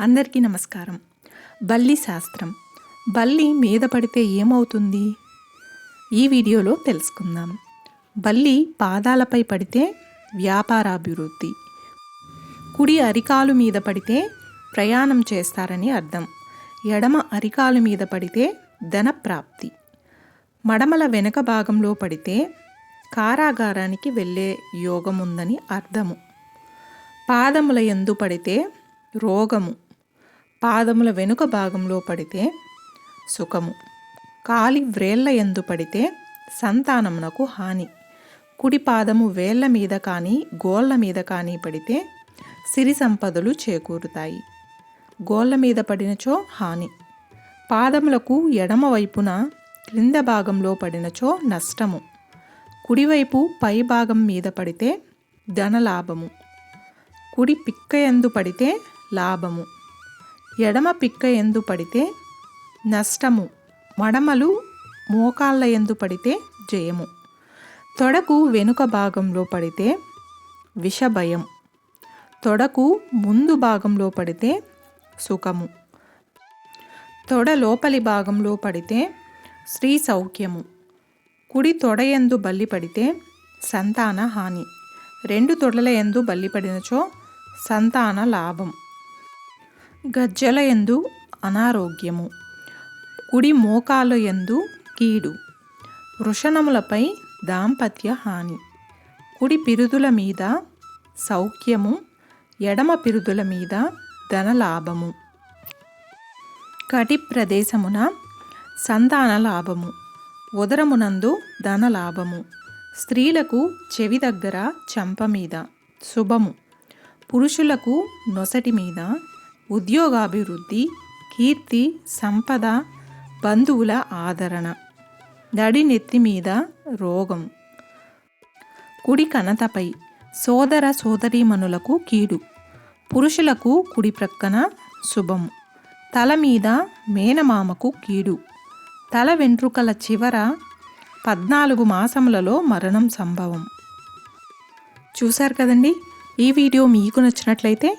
అందరికీ నమస్కారం. బల్లి శాస్త్రం. బల్లి మీద పడితే ఏమవుతుంది? ఈ వీడియోలో తెలుసుకుందాం. బల్లి పాదాలపై పడితే వ్యాపారాభివృద్ధి. కుడి అరికాలు మీద పడితే ప్రయాణం చేస్తారని అర్థం. ఎడమ అరికాలు మీద పడితే ధన ప్రాప్తి మడమల వెనక భాగంలో పడితే కారాగారానికి వెళ్ళే యోగం ఉందని అర్థము. పాదముల ఎందు పడితే రోగము. పాదముల వెనుక భాగంలో పడితే సుఖము. కాలి వ్రేళ్ళ ఎందు పడితే సంతానమునకు హాని. కుడి పాదము వేళ్ళ మీద కానీ గోళ్ళ మీద కానీ పడితే సిరి సంపదలు చేకూరుతాయి. గోళ్ళ మీద పడినచో హాని. పాదములకు ఎడమ వైపున క్రింద భాగంలో పడినచో నష్టము. కుడివైపు పై భాగం మీద పడితే ధనలాభము. కుడి పిక్క ఎందు పడితే లాభము. ఎడమ పిక్క ఎందు పడితే నష్టము మడమలు మోకాళ్ళ ఎందు పడితే జయము. తొడకు వెనుక భాగంలో పడితే విషభయం. తొడకు ముందు భాగంలో పడితే సుఖము. తొడ లోపలి భాగంలో పడితే స్త్రీ సౌఖ్యము. కుడి తొడ ఎందు బల్లి పడితే సంతాన హాని. రెండు తొడల ఎందు బల్లి పడినచో సంతాన లాభం. గజ్జల ఎందు అనారోగ్యము కుడి మోకాల ఎందు కీడు వృషణములపై దాంపత్య హాని కుడి పిరుదుల మీద సౌఖ్యము ఎడమ పిరుదుల మీద ధనలాభము. కటి ప్రదేశమున సంతాన లాభము ఉదరమునందు ధనలాభము స్త్రీలకు చెవి దగ్గర చంప మీద శుభము పురుషులకు నొసటి మీద ఉద్యోగాభివృద్ధి కీర్తి సంపద బంధువుల ఆదరణ. దడి నెత్తి మీద రోగం. కుడి కనతపై సోదర సోదరీమణులకు కీడు. పురుషులకు కుడి ప్రక్కన శుభము తల మీద మేనమామకు కీడు. తల వెంట్రుకల చివర పద్నాలుగు మాసములలో మరణం సంభవం. చూశారు కదండి? ఈ వీడియో మీకు నచ్చినట్లయితే